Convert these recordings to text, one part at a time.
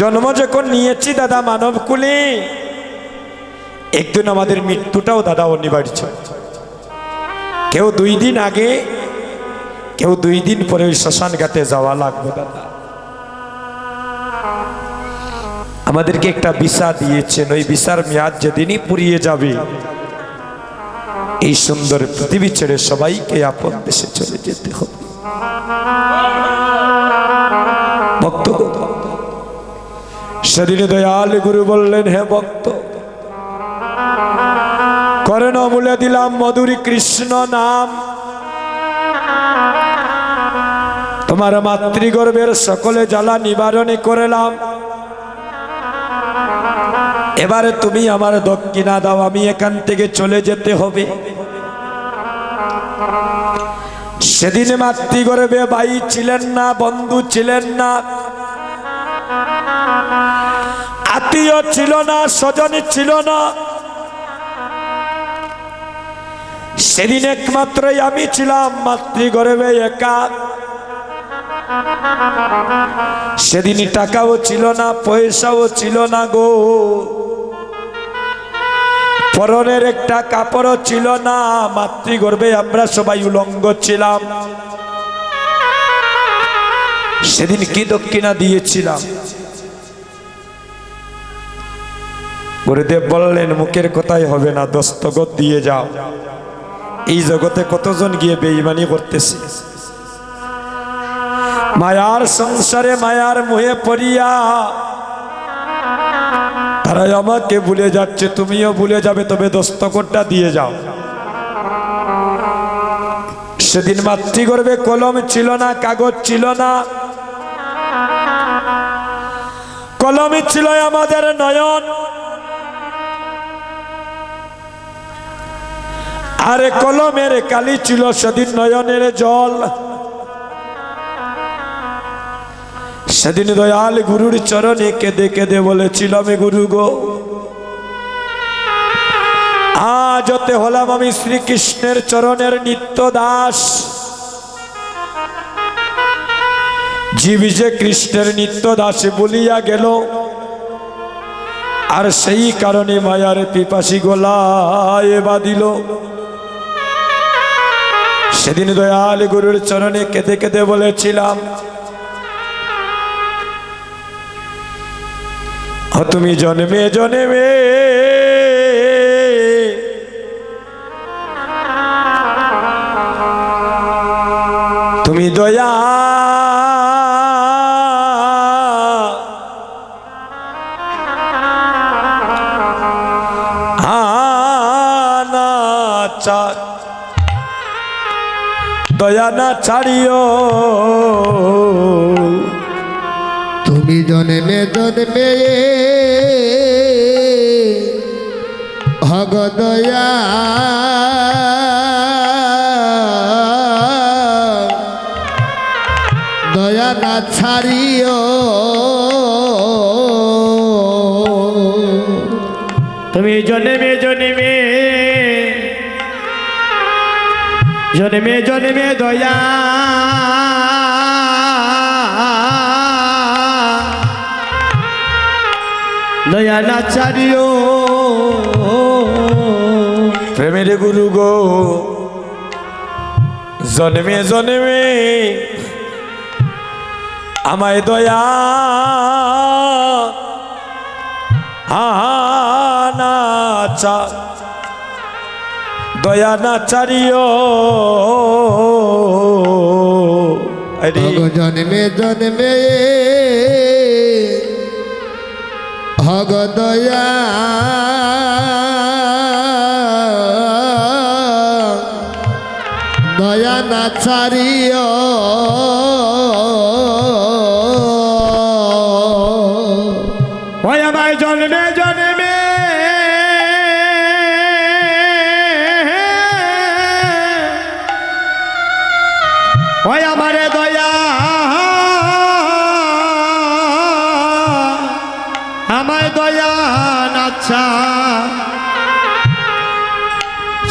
জন্ম যখন নিয়েছি দাদা মানব কুলে একদিন আমাদের মৃত্যুটাও দাদা অনিবার্য। কেউ দুই দিন আগে, কেউ দুই দিন পরে ওই শ্মশান ঘাটে যাওয়া লাগবে দাদা। আমাদেরকে একটা ভিসা দিয়েছেন, ওই ভিসার মেয়াদ যেদিনই পুরিয়ে যাবে, এই সুন্দর পৃথিবী ছেড়ে সবাইকে আপন দেশে চলে যেতে হবে। ভক্ত সেদিনে দয়াল গুরু বললেন, হে ভক্ত করেন বলে দিলাম মধুরী কৃষ্ণ নাম। তোমার মাতৃগর্ভের সকলে জ্বালা নিবারণে করলাম। এবারে তুমি আমার দক্ষিণা দাও, আমি এখান থেকে চলে যেতে হবে। সেদিন মাতৃগর্ভে ভাই ছিলেন না, বন্ধু ছিলেন না। আত্মীয় ছিল না, স্বজনী ছিল না। সেদিন একমাত্রই আমি ছিলাম, মাতৃগর্ভে একা। সেদিন টাকাও ছিল না, পয়সাও ছিল না গো। পরনের একটা কাপড়ও ছিল না, মাতৃগর্ভে আমরা সবাই উলঙ্গ ছিলাম। সেদিন কি দক্ষিণা দিয়েছিলাম? গুরুদেব বললেন, মুখের কথাই হবে না, দস্তগত দিয়ে যাও। এই জগতে কতজন গিয়ে বেইমানি করতেছে? মায়ার সংসারে মায়ার মুহে পড়িয়া তারা আমাকে ভুলে যাচ্ছে, তুমিও ভুলে যাবে, তবে দস্তকরটা দিয়ে যাও। সেদিন মাতৃ মাতৃগর্ভে কলম ছিল না, কাগজ ছিল না। কলমই ছিল আমাদের নয়ন। আরে কলমের কালি ছিল সেদিন নয়নের জল। সেদিন দয়াল গুরুর চরণে কেঁদে কেঁদে বলেছিল, আমি গুরু গো, আজ হতে হলাম আমি শ্রীকৃষ্ণের চরণের নিত্য দাস। জীব যে কৃষ্ণের নিত্য দাসে বলিয়া গেল, আর সেই কারণে মায়ার পিপাসী গোলায় বাঁধিল। সেদিন দয়াল গুরুর চরণে কেঁদে কেঁদে বলেছিলাম তুমি জন্মে জন্মে না ছাড়িও। তুমি জন্মে জন্মে ভগদয়া। দয়া না ছাড়িও। তুমি জন্মে জন্মে জন্মে জন্মে দয়া। দয়া না ছাড়িও। প্রেমের গুরু গো, জন্মে জন্মে আমায় দয়া। আনা চা দয়া না চারিও জন্মে। জন্মে ভগদয়া দয়া না ছাড়িও।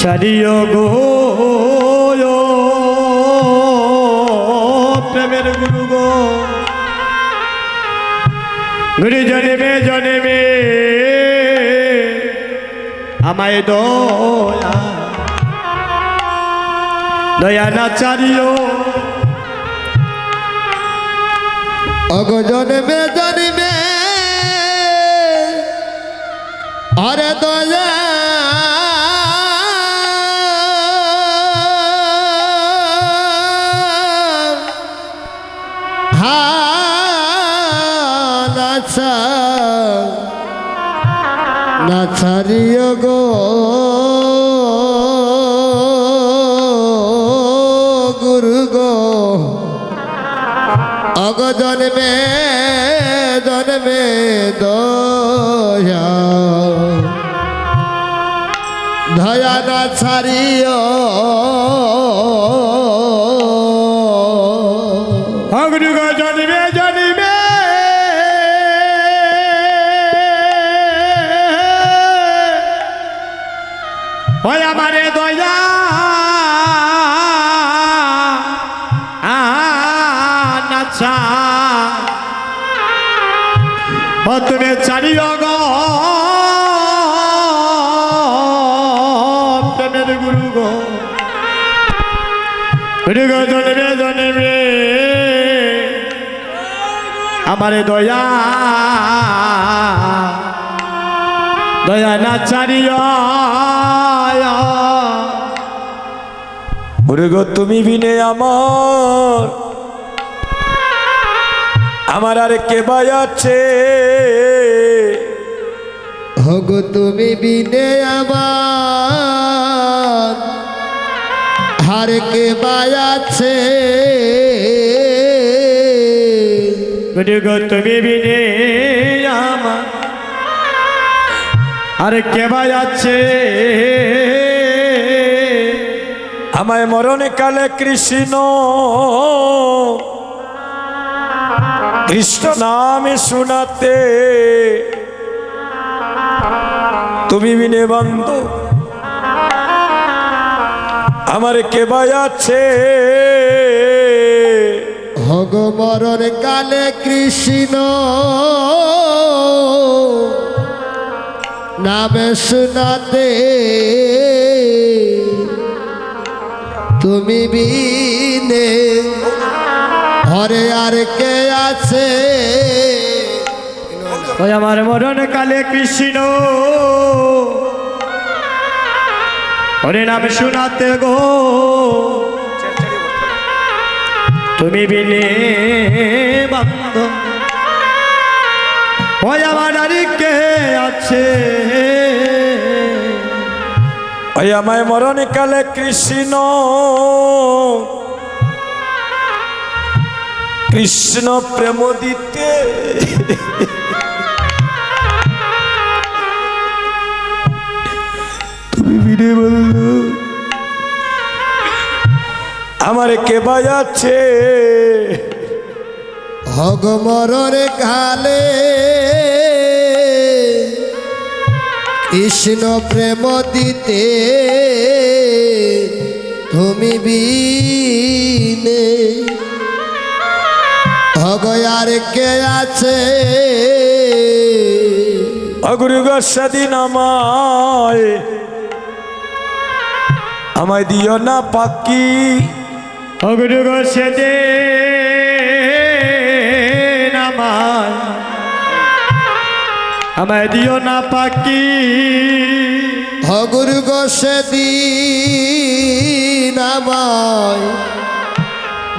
ছাড়িও গো প্রেমের গুরু গো। গুরু জন্মে জন্মে, আমায় দয়া দয়া না চারিও। অগ জন্মে জন্মে, আরে দয়া নাছা নাছারিয় গো। গুরু গো। অগ জন্মে জন্মে দয়া দয়া না ছাড়িও অগ্রুগ জন্মে জন্মে ওই আমারে দয়া নাচা ও তুমি চারিও গো প্রেমের গুরু গো গুরু গো জন্মে জন্মে আমার দয়া। দয়া না চারিয়া ওরে গো তুমি বিনে আমার। আমার আর কে বাই আছে? হগ তুমি বিনে আমার। হার কে বায়াছে গো, তুমি বিনে আমার। আর কে আছে আমায় মরণে কালে কৃষ্ণ। কৃষ্ণ নামে শোনাতে। তুমি বিনে বন্ধ। আমার কে বাই আছে মরণ কালে কৃষ্ণ। নামে শোনাতে তুমি বিনে। হরে আর কে আছে? ওই আমার মরণ কালে কৃষ্ণ। হরে নাম শোনাতে গো। তুমি বিনে বান্ধ ওই আমার আর কে আছে? ওই আমায় মরণে কালে কৃষ্ণ। কৃষ্ণ প্রেম দিতে। তুমি বিনে বলল। আমার কে বাজাচ্ছে? হগ মরণ কালে কৃষ্ণ প্রেম দিতে তুমি বিনে হগ আর কে আছে? অগুরু গসাদিন আমায় আমায় দিও না পাকি অগুরু গো সেদে নামায় আমায় দিও না পাকি হগুরু গোসে দিন আমায়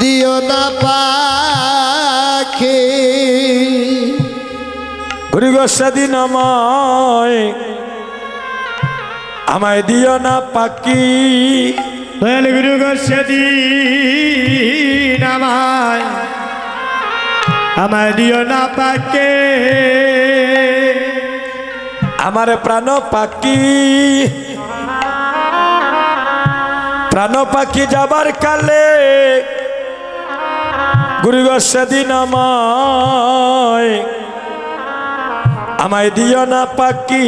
দিও না পাখি। গুরু গসাদিন আমায় আমায় দিও না পাকি দয়াল গুরু সেদিন আমায় আমায় দিও না পাকে। আমার প্রাণ পাকি প্রাণ পাখি যাবার কালে গুরু গসাদিন আমায় আমায় দিও না পাকি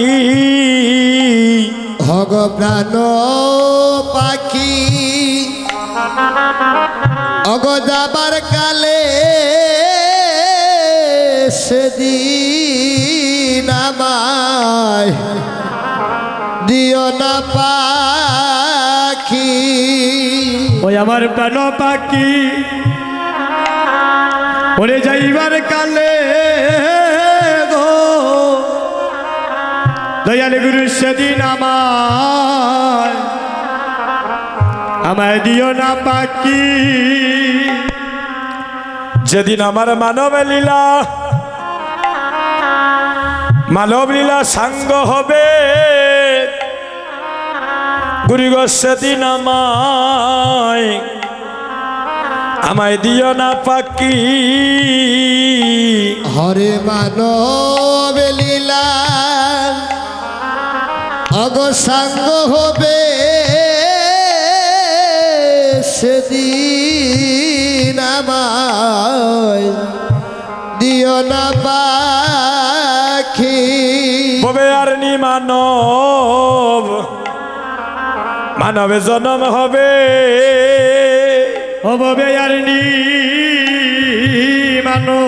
হগ প্রাণ পাখি। অগ যাবার কালে সেদিন আমায় দিও না পাখি। ওই আমার প্রাণ পাখি। ওরে যাইবার কালে দয়াল গুরু, সেদিন আমায় আমায় দিও না পাখি। যেদিন আমার মানব লীলা মানব লীলা সাঙ্গ হবে গুরুগ সেদিন আমায় দিও না পাকি হরে মানব লীলা অগসাঙ্গ হবে সেদিন দিও না পাখি। ববে আর নি মানব, মানবে জন্ম হবে। অববে আর নি মানো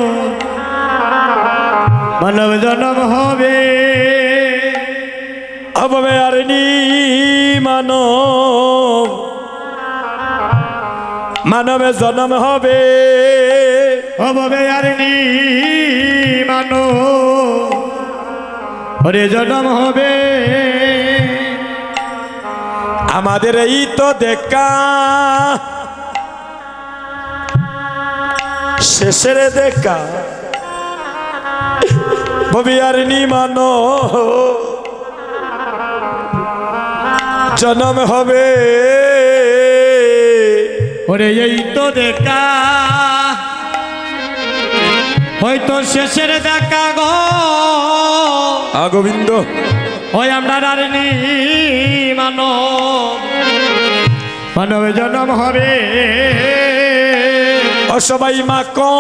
মানব জন্ম হবে হবে। মানবে জনম হবে। অববে আর নি মানো। ওরে জন্ম হবে। আমাদের এই তো দেখা। শেষের দেখা। ববি আর নিমানো জন্ম হবে। ওরে এই তো দেখা। হয়তো শেষের দেখা গো। আ গোবিন্দ। ওই আমরা রারিনি মানব। মানব জন্ম হবে। ও সবাই মাকো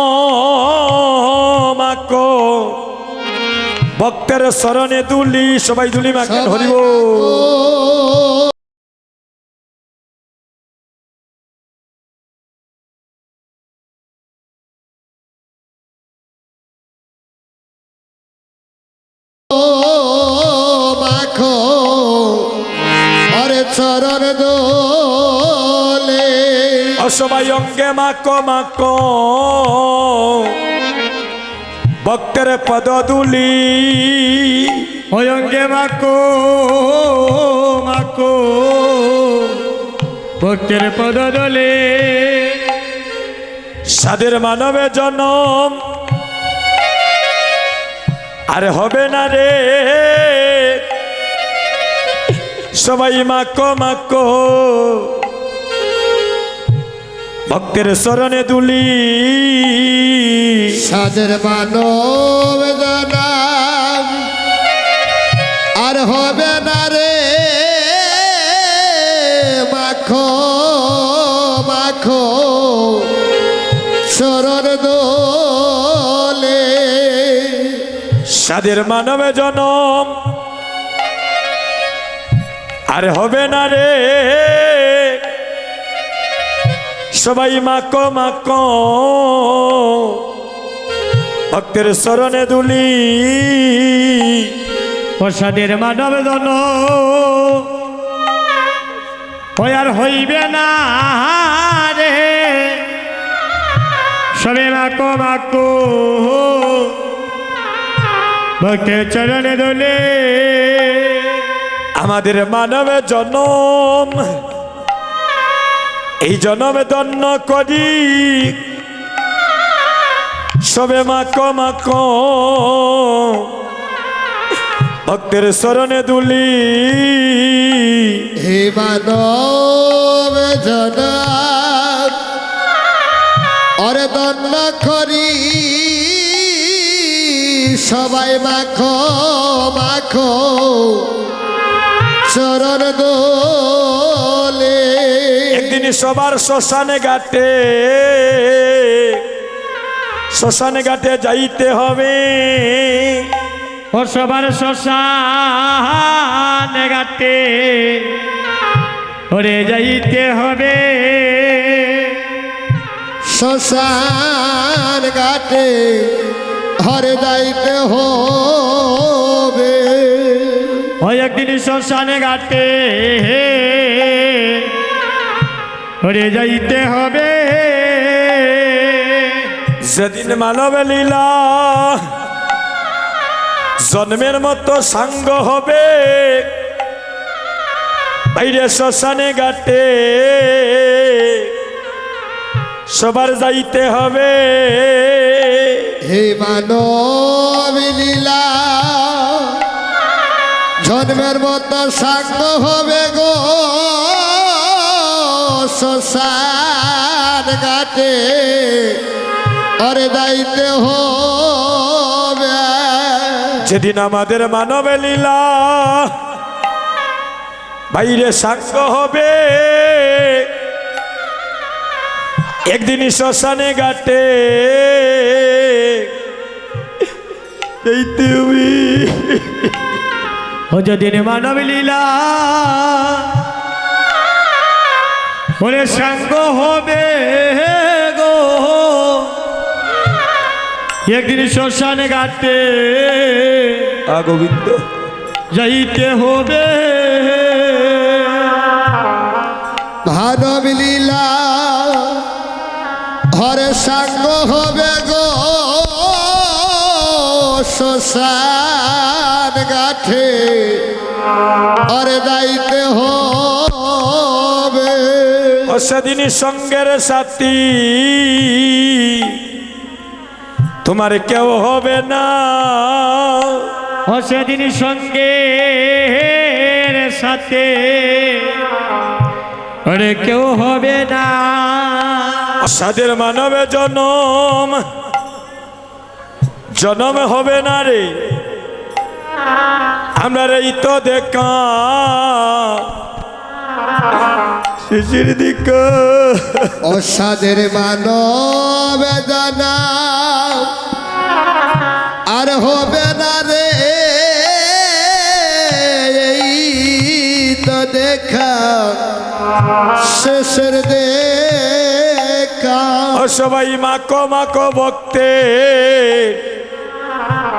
মাকো ভক্তের স্মরণে দুলি সবাই দুলি মাকেন হরিব। মাখো হরে চরণ দোলে। অসবাই অঙ্গে মাকো মাকো ভক্তের পদ দুলি। অঙ্গে মাকো মাকো ভক্তের পদ দলে। সাদের মানবে জনম। আরে হবে না রে। সবাই মাকো মাকো। ভক্তের স্মরণে দুলি। সাদের মানব আর হবে না রে। মাখো মাখো। চরণ সাদের মানবে জনম। আর হবে না রে। সবাই মাকো মাকো ভক্তের স্মরণে দুলি। প্রসাদের মানব জন আর হইবে না রে। সবে মাকো মাকো ভক্তের চরণে দোলে। আমাদের মানবে জনম। এই জনমে দন্য করি। সবে মাকো মাকো ভক্তের স্মরণে দুলি। হে মানব জনাব সবাই মাখো মাখো। চরণ দোলে। একদিন সবার শ্মশানে ঘাটে শ্মশানে ঘাটে যাইতে হবে। ও সবার শ্মশান গাতে ওরে যাইতে হবে। শ্মশান ঘাটে। হরে যাইতে হবে। ওই একদিন শ্মশানে ঘাটে ওরে যাইতে হবে। যেদিন মানব লীলা জন্মের মতো সাঙ্গ হবে বাইরে শ্মশানে ঘাটে সবার যাইতে হবে। হে মানব লীলা, জন্মের মতো সাঙ্গ হবে গো শ্মশান ঘাটে। অরে যাইতে হবে। যেদিন আমাদের মানব লীলা বাইরে সাঙ্গ হবে, একদিনই শ্মশানে ঘাটে। এই তুমি। ও যেদিন মানব লীলা ওরে সাঙ্গ হবে গো। একদিন শ্মশানে ঘাটে আ গোবিন্দ যাইতে হবে। মানব লীলা হরে সাঙ্গ হবে গো। শ্মশান গাঠে অরে যাইতে হবে। সেদিন সঙ্গের সাথী। তোমার কেউ হবে না। সেদিন সঙ্গে সাথে। ওরে কেউ হবে না। সাদের মানবে জনম। জনম হবে না রে। আমরা এই তো দেখা। শিশির দিক। অসাদের মানব জানা। আর হবে না রে। এই তো দেখা। শেষের দেখা। সবাই মাকো মাকো ভক্তে।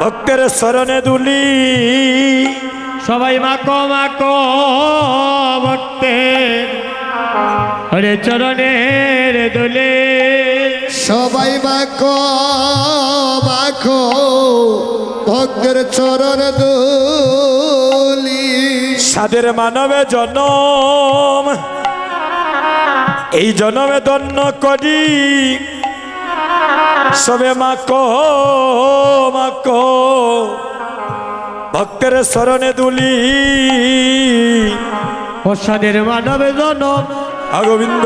ভক্তের স্মরণে দুলি। সবাই মাকো মাকো ভক্তে। ওরে চরণের দোলে। সবাই মাখো মাখো ভক্তের চরণ দুলি। সাদের মানবে জনম এই জনমে দন্য করি। সবে মাকো মাকো। ভক্তের স্মরণে দুলি। প্রসাদের মানব জনম। আ গোবিন্দ।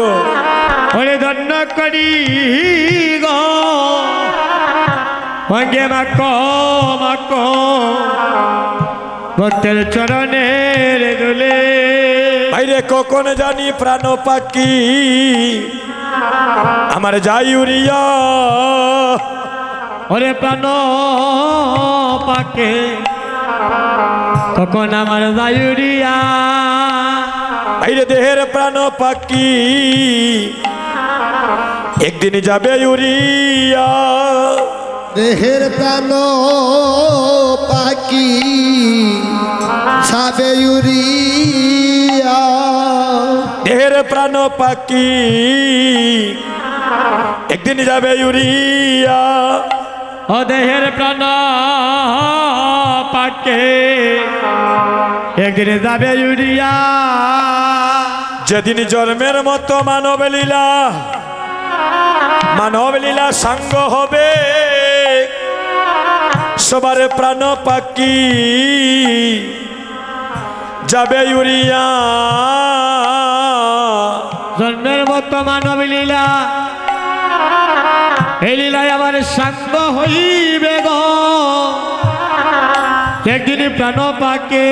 ওরে ধন্য করি গো। ভঙ্গে মাকো মাকো। ভক্তের চরণের দোলে। বাইরে কখন জানি প্রাণ পাখি আমার যাই উড়িয়া ওরে প্রাণ পাকে কখন আমার দায়ুরিয়া বাইরে দেহের প্রাণ পাখি একদিন যাবে উড়িয়া দেহের প্রাণ পাকি ছাবে ইউরিয়া। দেহের প্রাণ পাখি। একদিন যাবে ইউরিয়া। ও দেহের প্রাণ পাকে একদিন যাবে ইউরিয়া। যেদিন জন্মের মতো মানব লীলা মানব লীলা সাঙ্গ হবে। সবার প্রাণ পাকি যাবে উড়িয়া জন্মের মতো মানব লীলা। এই লীলায় আমার সাঙ্গ হইবে গো। একদিন প্রাণ পাকে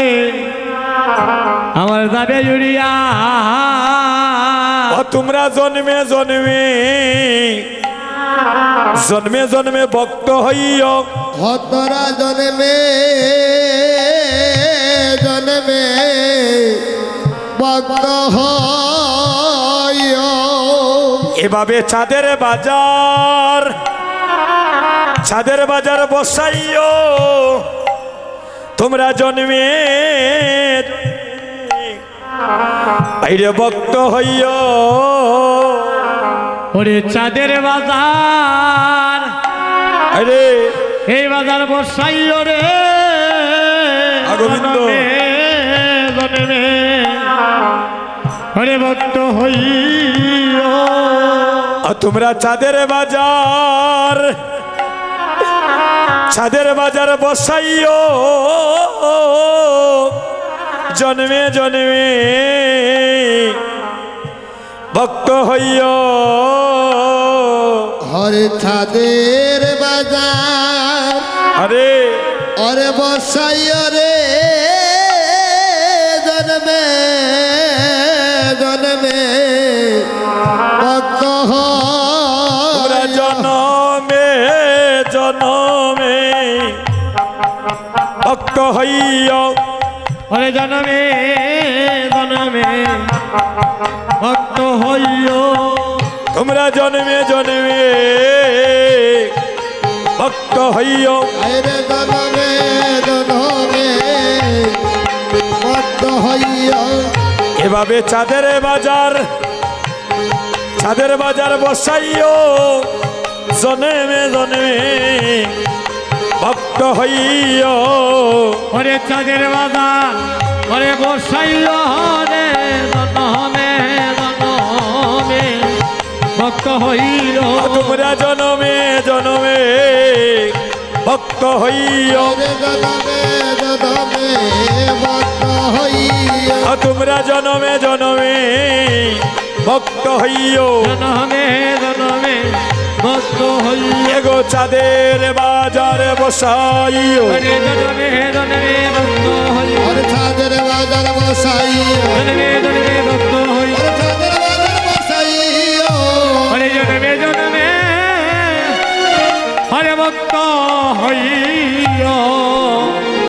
আমার যাবে ইউরিয়া। ও তোমরা জন্মে জন্মে জন্মে জন্মে ভক্ত হইও। হতরা জন্মে জন্মে ভক্ত হয় এভাবে চাঁদের বাজার ছাদের বাজার বসাইও। তোমরা জন্মে বাইরে ভক্ত হইও। ওরে চাঁদের বাজার আরে। এই বাজার বসাই রে। আগোবিন্দ। জনমে হরে ভক্ত আর তোমরা চাঁদের বাজার চাঁদের বাজার বসাইও। জন্মে জন্মে ভক্ত হইও। হরে ছাদের বাজার আরে। অরে বসাই রে। জন্মে জন্মে হইও হরে জনমে জনমে ভক্ত হইও তোমরা জন্মে জন্মে ভক্ত হইও আরে জনমে জনমে ভক্ত হইয়া। এভাবে চাঁদের বাজার চাঁদের বাজার বসাইও জন্মে জন্মে ভক্ত হইও। হরে চাঁদের বাজার হরে বসাইও হরে জনমে জনমে ভক্ত হইও। তোমরা জনমে জনমে ভক্ত হইও। তোমরা জনমে জনমে ভক্ত হইও। জনমে জনমে ভক্ত হইও গো চাঁদের বাজারে বসাই। হরে জনমে জনমে ভক্ত হইও হরে ছাদের বাজার জনমে ভক্ত হইও হরে জনমে জনমে হরে ভক্ত হইও